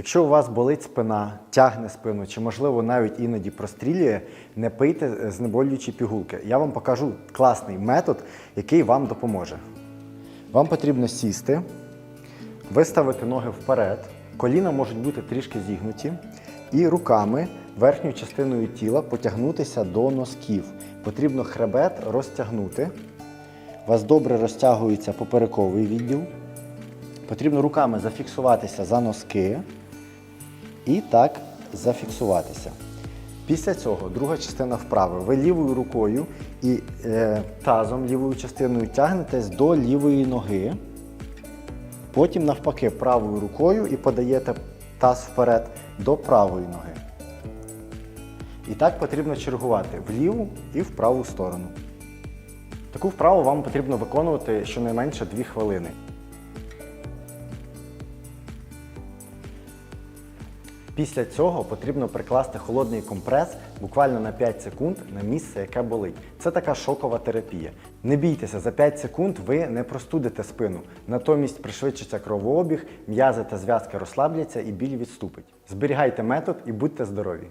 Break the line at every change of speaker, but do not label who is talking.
Якщо у вас болить спина, тягне спину чи, можливо, навіть іноді прострілює, не пийте знеболюючі пігулки. Я вам покажу класний метод, який вам допоможе. Вам потрібно сісти, виставити ноги вперед, коліна можуть бути трішки зігнуті, і руками верхньою частиною тіла потягнутися до носків. Потрібно хребет розтягнути. У вас добре розтягується поперековий відділ. Потрібно руками зафіксуватися за носки і так зафіксуватися. Після цього друга частина вправи. Ви лівою рукою і е, тазом лівою частиною тягнетесь до лівої ноги. Потім, навпаки, правою рукою і подаєте таз вперед до правої ноги. І так потрібно чергувати в ліву і в праву сторону. Таку вправу вам потрібно виконувати щонайменше 2 хвилини. Після цього потрібно прикласти холодний компрес буквально на 5 секунд на місце, яке болить. Це така шокова терапія. Не бійтеся, за 5 секунд ви не простудите спину. Натомість пришвидшиться кровообіг, м'язи та зв'язки розслабляться і біль відступить. Зберігайте метод і будьте здорові!